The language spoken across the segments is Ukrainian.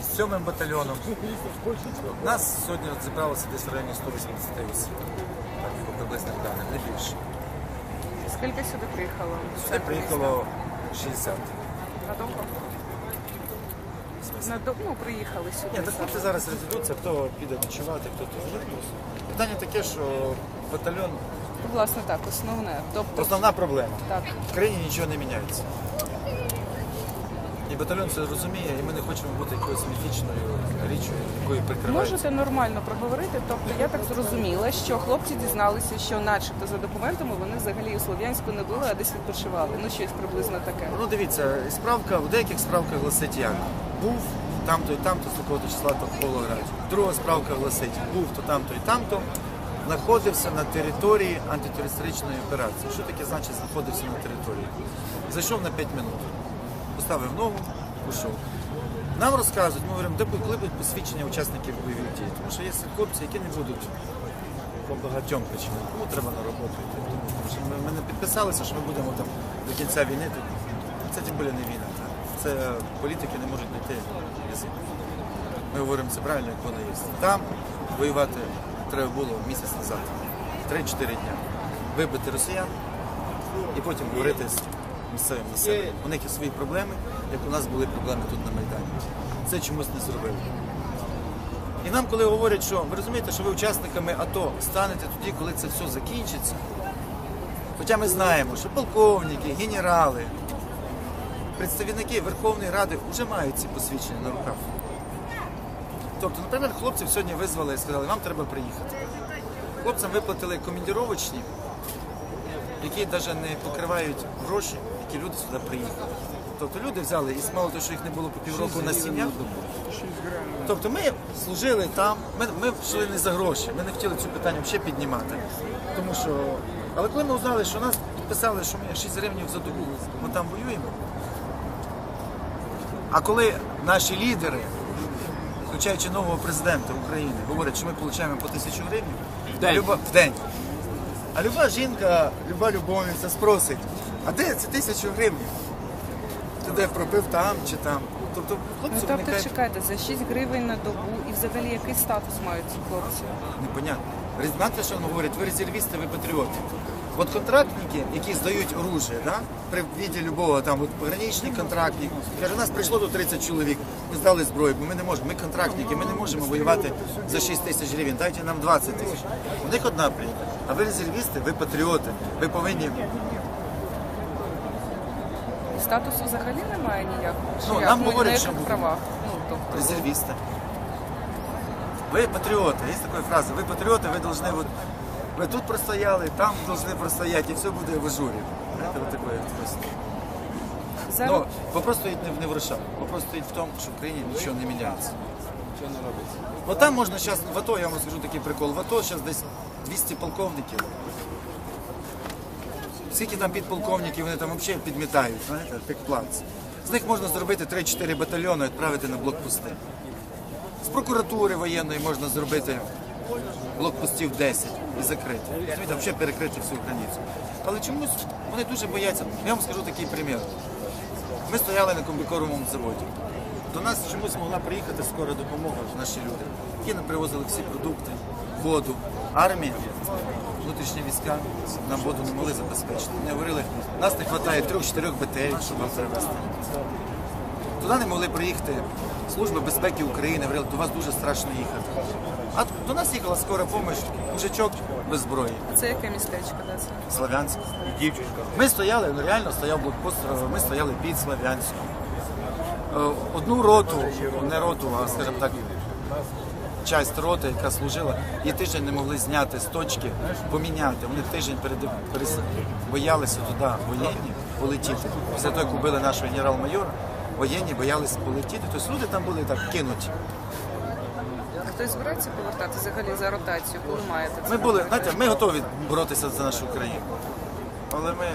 Із сьомим батальйоном. Нас сьогодні зібралося десь в районі 180 осіб. Так, по приблизним даним, не більше. Скільки сюди приїхало? Сюди приїхало 60. Надовго? Надо... Ну, приїхали сюди. Ні, так хлопці зараз розійдуться, хто піде ночувати, хто тут живе. Питання таке, що батальйон Власне так, основне. Тобто, основна проблема. так. В країні нічого не міняється. Батальйон це розуміє, і ми не хочемо бути якоюсь міфічною річчю, якою прикривається. Можете нормально проговорити. Тобто я так зрозуміла, що хлопці дізналися, що начебто за документами вони взагалі у Слов'янську не були, а десь відпочивали. Ну щось приблизно таке. Ну дивіться, справка в деяких справках гласить як. Був там-то і там-то з такого числа то в Павлограді. Друга справка гласить, був то там-то і там-то. Знаходився на території антитерористичної операції. Що таке значить знаходився на території? Зайшов на 5 минут, поставив ногу, пішов. Нам розказують, ми говоримо, де коли будуть посвідчення учасників бойових дій. Тому що є хлопці, які не будуть по багатьом причинам. Кому треба на роботу йти. Тому що ми, ми не підписалися, що ми будемо там до кінця війни. Це тим більше не війна. Це політики не можуть знайти язик. Ми говоримо це правильно, як воно є. Там воювати треба було місяць назад, 3-4 дня. Вибити росіян і потім говорити з місцевим населенням. У них є свої проблеми, як у нас були проблеми тут на Майдані. Це чомусь не зробили. І нам, коли говорять, що ви розумієте, що ви учасниками АТО станете тоді, коли це все закінчиться. Хоча ми знаємо, що полковники, генерали, представники Верховної Ради вже мають ці посвідчення на руках. Тобто, наприклад, хлопців сьогодні визвали і сказали, вам треба приїхати. Хлопцям виплатили командіровочні, які навіть не покривають гроші, які люди сюди приїхали. Тобто люди взяли, і мало того, що їх не було по півроку на сім'я. Тобто ми служили там, ми, ми йшли не за гроші, ми не хотіли цю питання взагалі піднімати. Тому що, але коли ми узнали, що нас підписали, що ми 6 гривень за добу, ми там воюємо. А коли наші лідери, включаючи нового президента України, говорять, що ми отримуємо по тисячу гривень В день. Люба, в день. А люба жінка, люба любовниця спросить, а де це тисячу гривень? Ти де пропив там чи там? Тобто Ну хлопці тобто виникають чекайте, за 6 гривень на добу і взагалі який статус мають ці хлопці? непонятно. Знаєте, що вони говорять? Ви резервісти, ви патріоти. От контрактники, які здають оружие, да? при віді любого там от пограничний контрактник, каже, у нас прийшло до 30 чоловік, ми здали зброю, бо ми не можемо. Ми контрактники, ми не можемо воювати за 6 тисяч гривень, дайте нам 20 тисяч. У них одна прийнята. А ви резервісти, ви патріоти, ви повинні Статусу взагалі немає ніякого? Чи Ну, як? нам на говорять, яких що буде. правах? Ну, тобто, резервисты. Вы патриоты. Есть такая фраза. Вы патриоты, вы должны вот... Вы тут простояли, там должны простоять, и все буде в ажурі. Это вот такое. просто. зараз Но вопрос стоїть не в, не в грошах. Вопрос стоїть в тому, що в країні нічого не міняється. Що не робиться? Вот там можна зараз, в АТО, я вам скажу такий прикол, в АТо зараз десь 200 полковників. Скільки там підполковників, вони там взагалі підмітають, знаєте, як плац. З них можна зробити 3-4 батальйони і відправити на блокпости. З прокуратури воєнної можна зробити блокпостів 10 і закрити. Розумієте, взагалі перекрити всю границю. Але чомусь вони дуже бояться. Я вам скажу такий примір. Ми стояли на комбікоровому заводі. До нас чомусь могла приїхати скора допомога, наші люди, які нам привозили всі продукти, воду, армія, внутрішні війська нам воду не могли забезпечити. Вони говорили, нас не вистачає трьох-чотирьох БТР, щоб вам привезти. Туди не могли приїхати Служба безпеки України, говорили, до вас дуже страшно їхати. А до нас їхала скора допомога, мужичок без зброї. це яке містечко? Да, це? Слов'янськ. Ми стояли, ну реально стояв блокпост, ми стояли під Слов'янськом. Е, Одну роту, не роту, а скажімо так, часть роти, яка служила, і тиждень не могли зняти з точки, поміняти. Вони тиждень перед, перес- боялися туди воєнні полетіти. Після того, як убили нашого генерал-майора, воєнні боялися полетіти. Тобто люди там були так кинуті. Хтось збирається повертати взагалі за ротацію, коли маєте це? Ми були, знаєте, ми готові боротися за нашу країну. Але ми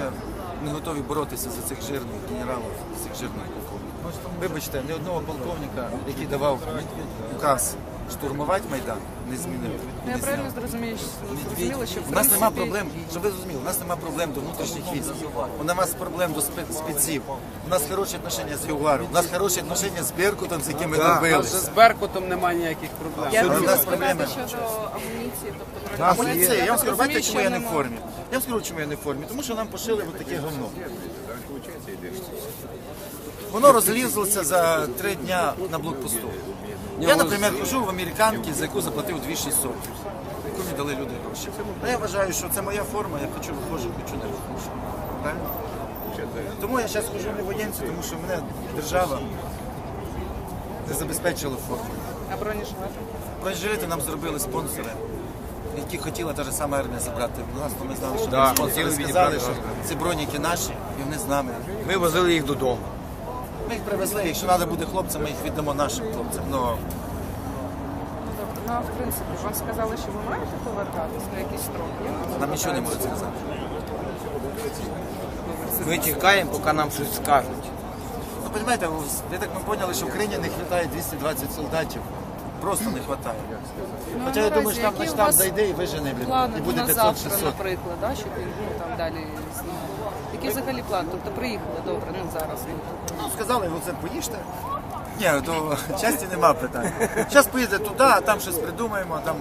не готові боротися за цих жирних генералів, цих жирних полковників. Вибачте, ні одного полковника, який давав указ штурмувати Майдан, не змінили. Ну, я правильно зрозумію, зрозуміла, що в У нас нема принципі- проблем, щоб ви зрозуміли, у нас нема проблем до внутрішніх військ. У нас проблем до спеців. У нас хороші відношення з Югаром, у нас хороші відношення з Беркутом, з яким ми А з Беркутом немає ніяких проблем. Я Що, у нас проблеми? щодо амуніції, тобто я вам скажу, бачите, чому я не в формі? Я вам скажу, чому я не в формі, тому що нам пошили от таке говно. Воно розлізлося за три дня на блокпосту. Я, наприклад, хожу в американки, за яку заплатив 2600, яку мені дали люди гроші. А я вважаю, що це моя форма, я хочу виходжу, хочу не виходжу. Правильно? Тому я зараз хожу не воєнці, тому що мене держава не забезпечила форму. А бронежилети? Бронежилети нам зробили спонсори, які хотіла та ж сама армія забрати в нас, то ми знали, що Да, спонсори сказали, що ці броніки наші, і вони з нами. Ми возили їх додому. Ми їх привезли, якщо треба буде хлопцям, ми їх віддамо нашим хлопцям. Но Ну. Ну, а в принципі, вам сказали, що ви маєте повертатись на якісь строки? нам нічого не можуть сказати. Ми чекаємо, поки нам щось скажуть. Ну, розумієте, ви так ми поняли, що в Україні не вистачає 220 солдатів. Просто не вистачає. Ну, Хоча я наразі, думаю, що там які наш у там вас зайде і вижене, блін, Плани і буде на 500-600. завтра, наприклад, да, щоб ну, там далі знімати. Який взагалі план? Тобто приїхали, добре, ну зараз. Ну, сказали, оце поїжте. Ні, то часті нема питань. Зараз поїде туди, а там щось придумаємо, а там.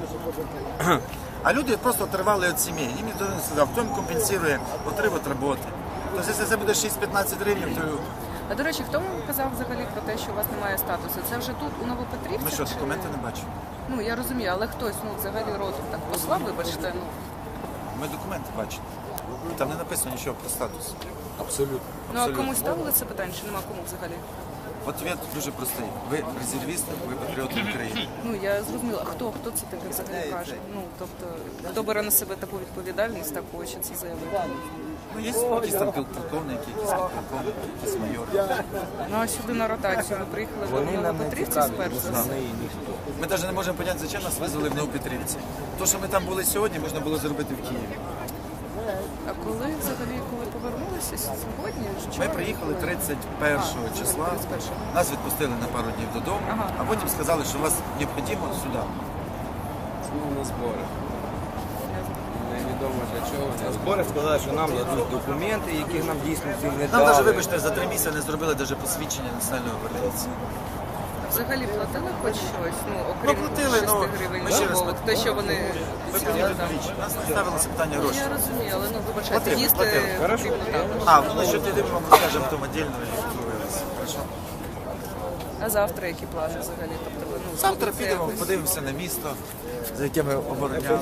А люди просто отривали від сім'ї. Їм ніхто не сказав, хто їм компенсує отривот роботи. Тобто, якщо це буде 6-15 гривень, то А до речі, хто вам казав взагалі про те, що у вас немає статусу? Це вже тут, у Новопетрівці? ми що, чи- документи не бачимо. Ну я розумію, але хтось ну взагалі ротом так послав, вибачте, ну Ми документи бачимо. Там не написано нічого про статус. Абсолютно. ну а комусь ставили це питання, чи нема кому взагалі? Ответ дуже простий. Ви резервісти, ви патріоти України. Ну я зрозуміла, хто хто це таке взагалі каже? Ну тобто, хто бере на себе таку відповідальність, так хоче це заявити. Ну, є якісь там полковники, якісь полковники, якісь майори. Ну а сюди на ротацію ми приїхали до Новопетрівці спершу. Ми навіть не можемо зрозуміти, зачем нас визвали в Новопетрівці. То, що ми там були сьогодні, можна було зробити в Києві. А коли взагалі коли повернулися сьогодні? Ми приїхали 31 числа, 31-го. нас відпустили на пару днів додому, Ага. а потім сказали, що вас необхідно сюди. Ну, на збори. Невідомо для чого. На збори сказали, що нам дадуть документи, яких нам дійсно всім не Нам дали. навіть, вибачте, за три місяці не зробили навіть посвідчення національного гвардійця. Взагалі платили хоч щось? Ну, Ну, платили, 6 ну, гривень ми ще раз те, що вони Платили Нас не ставилося питання гроші. Я розумію, але ну вибачайте, Платили, їсти платили. потрібно також. А, ну що ти мы вам расскажем потом отдельно. Хорошо. А завтра які плани взагалі? Тобто ви ну Завтра підемо, якось- подивимося на місто, за яке ми обороняли.